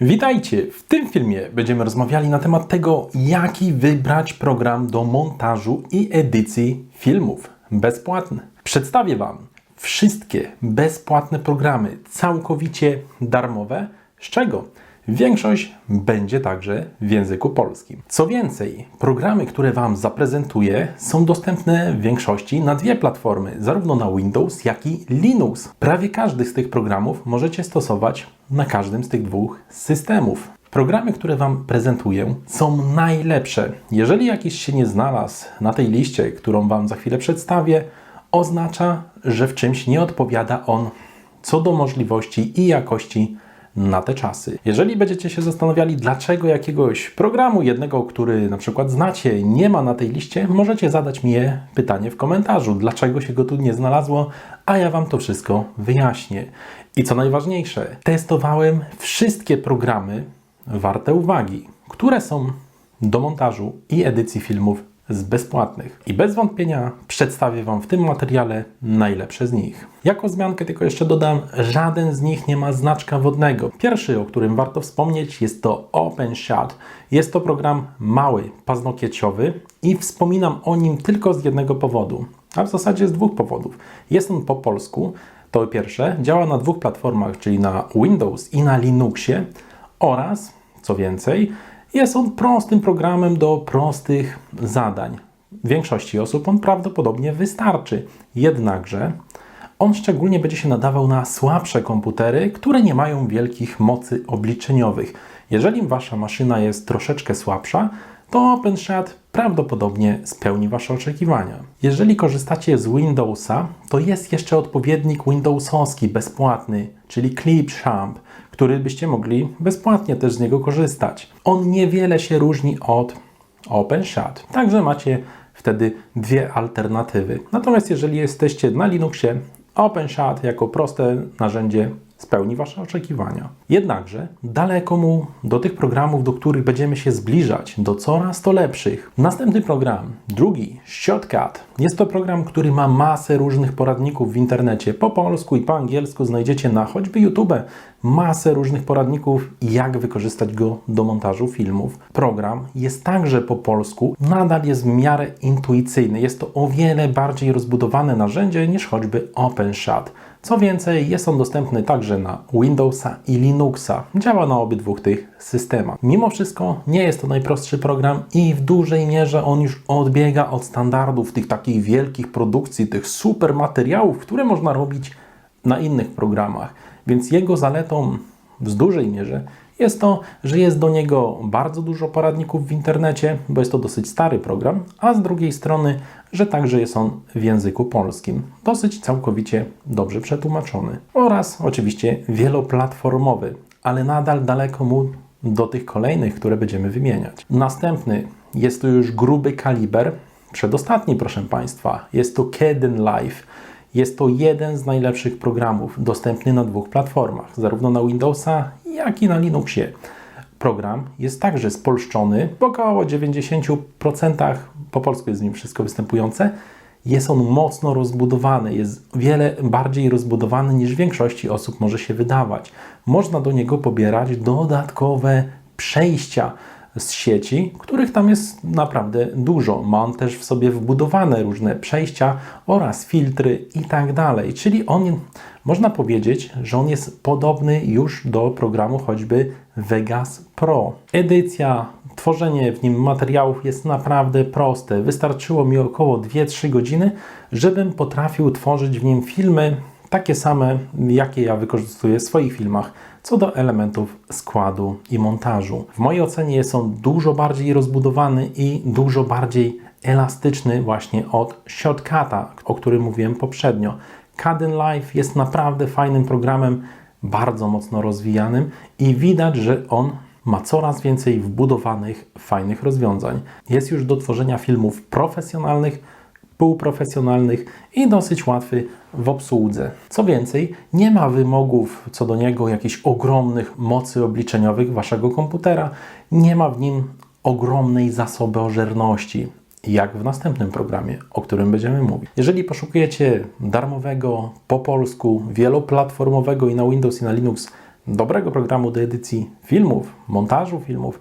Witajcie! W tym filmie będziemy rozmawiali na temat tego, jaki wybrać program do montażu i edycji filmów bezpłatny. Przedstawię Wam wszystkie bezpłatne programy, całkowicie darmowe, z czego większość będzie także w języku polskim. Co więcej, programy, które Wam zaprezentuję, są dostępne w większości na dwie platformy, zarówno na Windows, jak i Linux. Prawie każdy z tych programów możecie stosować na każdym z tych dwóch systemów. Programy, które Wam prezentuję, są najlepsze. Jeżeli jakiś się nie znalazł na tej liście, którą Wam za chwilę przedstawię, oznacza, że w czymś nie odpowiada on co do możliwości i jakości na te czasy. Jeżeli będziecie się zastanawiali, dlaczego jakiegoś programu, jednego, który na przykład znacie, nie ma na tej liście, możecie zadać mi pytanie w komentarzu, dlaczego się go tu nie znalazło, a ja Wam to wszystko wyjaśnię. I co najważniejsze, testowałem wszystkie programy warte uwagi, które są do montażu i edycji filmów z bezpłatnych. I bez wątpienia przedstawię Wam w tym materiale najlepsze z nich. Jako zmiankę tylko jeszcze dodam, żaden z nich nie ma znaczka wodnego. Pierwszy, o którym warto wspomnieć, jest to OpenShot. Jest to program mały, paznokieciowy i wspominam o nim tylko z jednego powodu, a w zasadzie z dwóch powodów. Jest on po polsku, to pierwsze, działa na dwóch platformach, czyli na Windows i na Linuxie oraz, co więcej, jest on prostym programem do prostych zadań. Większości osób on prawdopodobnie wystarczy. Jednakże on szczególnie będzie się nadawał na słabsze komputery, które nie mają wielkich mocy obliczeniowych. Jeżeli wasza maszyna jest troszeczkę słabsza, to OpenShot prawdopodobnie spełni Wasze oczekiwania. Jeżeli korzystacie z Windowsa, to jest jeszcze odpowiednik Windowsowski bezpłatny, czyli Clipchamp, który byście mogli bezpłatnie też z niego korzystać. On niewiele się różni od OpenShot, także macie wtedy dwie alternatywy. Natomiast jeżeli jesteście na Linuxie, OpenShot jako proste narzędzie spełni Wasze oczekiwania. Jednakże daleko mu do tych programów, do których będziemy się zbliżać, do coraz to lepszych. Następny program, drugi, Shotcut. Jest to program, który ma masę różnych poradników w internecie. Po polsku i po angielsku znajdziecie na choćby YouTube masę różnych poradników, jak wykorzystać go do montażu filmów. Program jest także po polsku, nadal jest w miarę intuicyjny. Jest to o wiele bardziej rozbudowane narzędzie niż choćby OpenShot. Co więcej, jest on dostępny także na Windowsa i Linuxa. Działa na obydwu tych systemach. Mimo wszystko nie jest to najprostszy program i w dużej mierze on już odbiega od standardów tych takich wielkich produkcji, tych super materiałów, które można robić na innych programach. Więc jego zaletą w dużej mierze jest to, że jest do niego bardzo dużo poradników w internecie, bo jest to dosyć stary program, a z drugiej strony, że także jest on w języku polskim, dosyć całkowicie dobrze przetłumaczony oraz oczywiście wieloplatformowy, ale nadal daleko mu do tych kolejnych, które będziemy wymieniać. Następny jest to już gruby kaliber, przedostatni proszę Państwa, jest to Keden Live. Jest to jeden z najlepszych programów dostępny na dwóch platformach, zarówno na Windowsa, jak i na Linuxie. Program jest także spolszczony, w około 90% po polsku jest w nim wszystko występujące. Jest on mocno rozbudowany, jest wiele bardziej rozbudowany niż większości osób może się wydawać. Można do niego pobierać dodatkowe przejścia z sieci, których tam jest naprawdę dużo. Ma on też w sobie wbudowane różne przejścia oraz filtry i tak dalej. Czyli on, można powiedzieć, że on jest podobny już do programu choćby Vegas Pro. Edycja, tworzenie w nim materiałów jest naprawdę proste. Wystarczyło mi około 2-3 godziny, żebym potrafił tworzyć w nim filmy takie same, jakie ja wykorzystuję w swoich filmach, co do elementów składu i montażu. W mojej ocenie jest on dużo bardziej rozbudowany i dużo bardziej elastyczny właśnie od Shotcuta, o którym mówiłem poprzednio. Caden Live jest naprawdę fajnym programem, bardzo mocno rozwijanym i widać, że on ma coraz więcej wbudowanych, fajnych rozwiązań. Jest już do tworzenia filmów profesjonalnych, półprofesjonalnych i dosyć łatwy w obsłudze. Co więcej, nie ma wymogów co do niego jakichś ogromnych mocy obliczeniowych waszego komputera, nie ma w nim ogromnej zasoby ożerności, jak w następnym programie, o którym będziemy mówić. Jeżeli poszukujecie darmowego, po polsku, wieloplatformowego i na Windows i na Linux dobrego programu do edycji filmów, montażu filmów,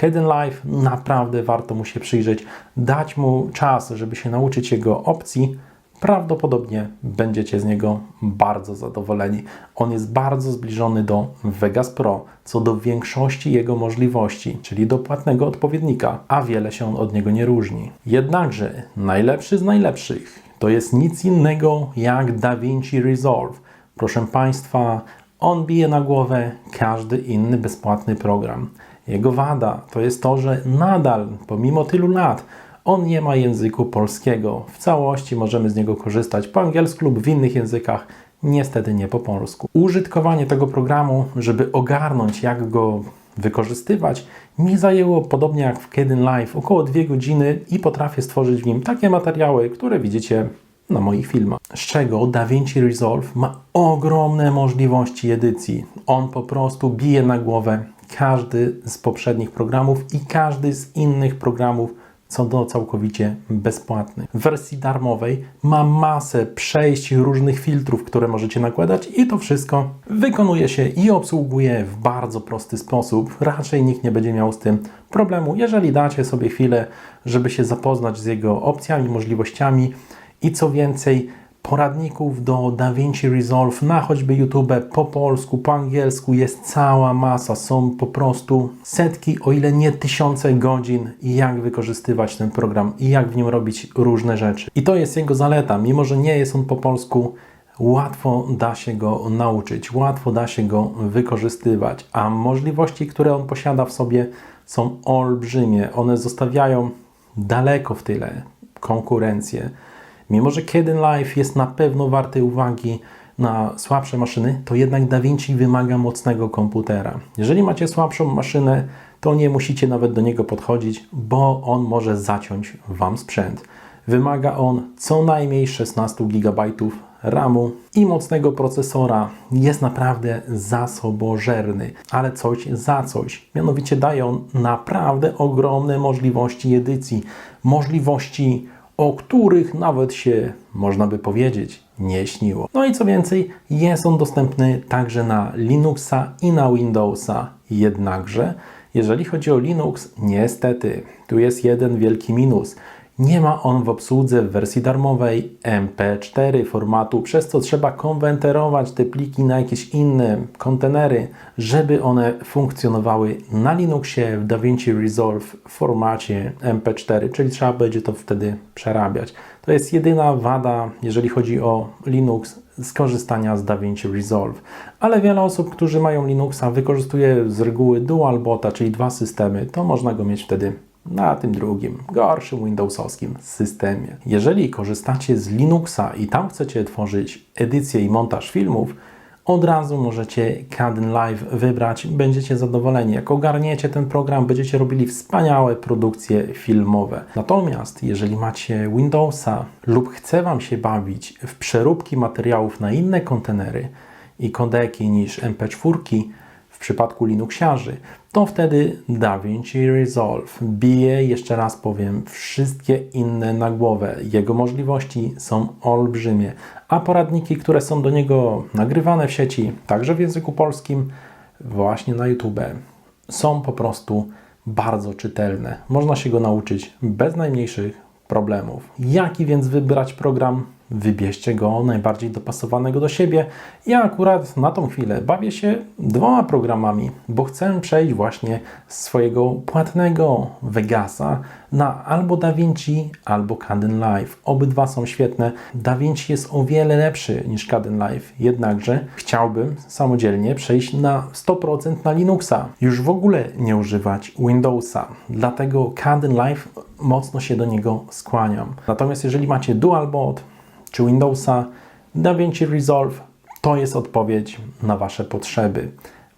Keden Live naprawdę warto mu się przyjrzeć, dać mu czas, żeby się nauczyć jego opcji. Prawdopodobnie będziecie z niego bardzo zadowoleni. On jest bardzo zbliżony do Vegas Pro co do większości jego możliwości, czyli do płatnego odpowiednika, a wiele się on od niego nie różni. Jednakże najlepszy z najlepszych to jest nic innego jak DaVinci Resolve. Proszę Państwa, on bije na głowę każdy inny bezpłatny program. Jego wada to jest to, że nadal, pomimo tylu lat, on nie ma języku polskiego. W całości możemy z niego korzystać po angielsku lub w innych językach, niestety nie po polsku. Użytkowanie tego programu, żeby ogarnąć, jak go wykorzystywać, mi zajęło, podobnie jak w Keden Live, około 2 godziny i potrafię stworzyć w nim takie materiały, które widzicie na moich filmach. Z czego DaVinci Resolve ma ogromne możliwości edycji. On po prostu bije na głowę każdy z poprzednich programów i każdy z innych programów, co do całkowicie bezpłatnych. W wersji darmowej ma masę przejść różnych filtrów, które możecie nakładać i to wszystko wykonuje się i obsługuje w bardzo prosty sposób. Raczej nikt nie będzie miał z tym problemu, jeżeli dacie sobie chwilę, żeby się zapoznać z jego opcjami, możliwościami i co więcej, poradników do DaVinci Resolve na choćby YouTube po polsku, po angielsku jest cała masa. Są po prostu setki, o ile nie tysiące godzin, jak wykorzystywać ten program i jak w nim robić różne rzeczy. I to jest jego zaleta, mimo że nie jest on po polsku. Łatwo da się go nauczyć, łatwo da się go wykorzystywać, a możliwości, które on posiada w sobie, są olbrzymie. One zostawiają daleko w tyle konkurencję. Mimo, że Keden Live jest na pewno warty uwagi na słabsze maszyny, to jednak DaVinci wymaga mocnego komputera. Jeżeli macie słabszą maszynę, to nie musicie nawet do niego podchodzić, bo on może zaciąć Wam sprzęt. Wymaga on co najmniej 16 GB RAMu i mocnego procesora. Jest naprawdę zasobożerny, ale coś za coś. Mianowicie daje on naprawdę ogromne możliwości edycji, możliwości o których nawet się, można by powiedzieć, nie śniło. No i co więcej, jest on dostępny także na Linuxa i na Windowsa. Jednakże, jeżeli chodzi o Linux, niestety, tu jest jeden wielki minus. Nie ma on w obsłudze w wersji darmowej MP4 formatu, przez co trzeba konwenterować te pliki na jakieś inne kontenery, żeby one funkcjonowały na Linuxie w DaVinci Resolve w formacie MP4, czyli trzeba będzie to wtedy przerabiać. To jest jedyna wada, jeżeli chodzi o Linux, skorzystania z DaVinci Resolve. Ale wiele osób, którzy mają Linuxa, wykorzystuje z reguły DualBota, czyli dwa systemy. To można go mieć wtedy na tym drugim, gorszym Windowsowskim systemie. Jeżeli korzystacie z Linuxa i tam chcecie tworzyć edycję i montaż filmów, od razu możecie Kden Live wybrać, będziecie zadowoleni. Jak ogarniecie ten program, będziecie robili wspaniałe produkcje filmowe. Natomiast jeżeli macie Windowsa lub chce Wam się bawić w przeróbki materiałów na inne kontenery i kodeki niż MP4, w przypadku Linuxiarzy, to wtedy DaVinci Resolve bije, jeszcze raz powiem, wszystkie inne na głowę. Jego możliwości są olbrzymie, a poradniki, które są do niego nagrywane w sieci, także w języku polskim, właśnie na YouTube, są po prostu bardzo czytelne. Można się go nauczyć bez najmniejszych problemów. Jaki więc wybrać program? Wybierzcie go najbardziej dopasowanego do siebie. Ja akurat na tą chwilę bawię się dwoma programami, bo chcę przejść właśnie z swojego płatnego Vegasa na albo DaVinci, albo Kden Live. Obydwa są świetne. DaVinci jest o wiele lepszy niż Kden Live, jednakże chciałbym samodzielnie przejść na 100% na Linuxa. Już w ogóle nie używać Windowsa. Dlatego Kden Live mocno się do niego skłaniam. Natomiast jeżeli macie DualBot, czy Windowsa, DaVinci Resolve to jest odpowiedź na Wasze potrzeby.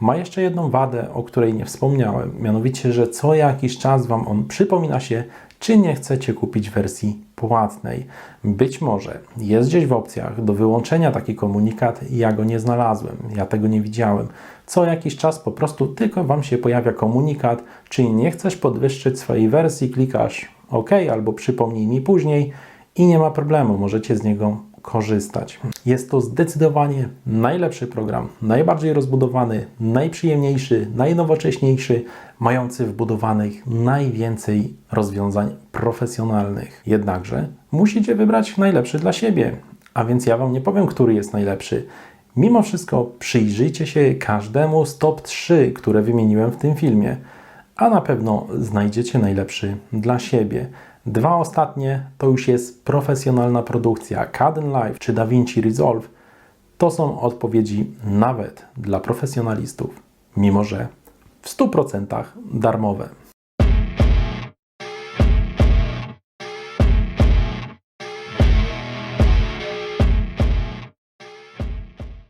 Ma jeszcze jedną wadę, o której nie wspomniałem, mianowicie, że co jakiś czas Wam on przypomina się, czy nie chcecie kupić wersji płatnej. Być może jest gdzieś w opcjach do wyłączenia taki komunikat, ja go nie znalazłem, ja tego nie widziałem. Co jakiś czas po prostu tylko Wam się pojawia komunikat, czyli nie chcesz podwyższyć swojej wersji, klikasz OK albo przypomnij mi później i nie ma problemu, możecie z niego korzystać. Jest to zdecydowanie najlepszy program, najbardziej rozbudowany, najprzyjemniejszy, najnowocześniejszy, mający wbudowanych najwięcej rozwiązań profesjonalnych. Jednakże musicie wybrać najlepszy dla siebie, a więc ja Wam nie powiem, który jest najlepszy. Mimo wszystko przyjrzyjcie się każdemu z top 3, które wymieniłem w tym filmie, a na pewno znajdziecie najlepszy dla siebie. Dwa ostatnie to już jest profesjonalna produkcja Caden Live czy DaVinci Resolve. To są odpowiedzi nawet dla profesjonalistów, mimo że w 100% darmowe.